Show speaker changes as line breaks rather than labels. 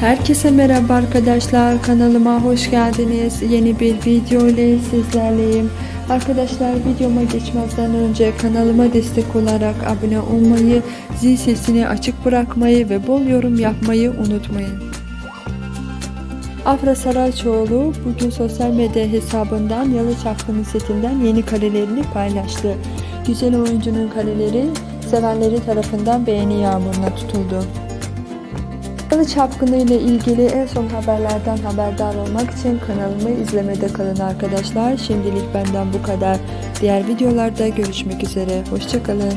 Herkese merhaba arkadaşlar kanalıma hoş geldiniz. Yeni bir video ile sizlerleyim. Arkadaşlar videoma geçmezden önce kanalıma destek olarak abone olmayı, zil sesini açık bırakmayı ve bol yorum yapmayı unutmayın. Afra Sarayçoğlu bugün sosyal medya hesabından Yalı Çapkını setinden yeni karelerini paylaştı. Güzel oyuncunun kareleri sevenleri tarafından beğeni yağmuruna tutuldu. Yalı Çapkını ile ilgili en son haberlerden haberdar olmak için kanalımı izlemede kalın arkadaşlar. Şimdilik benden bu kadar. Diğer videolarda görüşmek üzere. Hoşçakalın.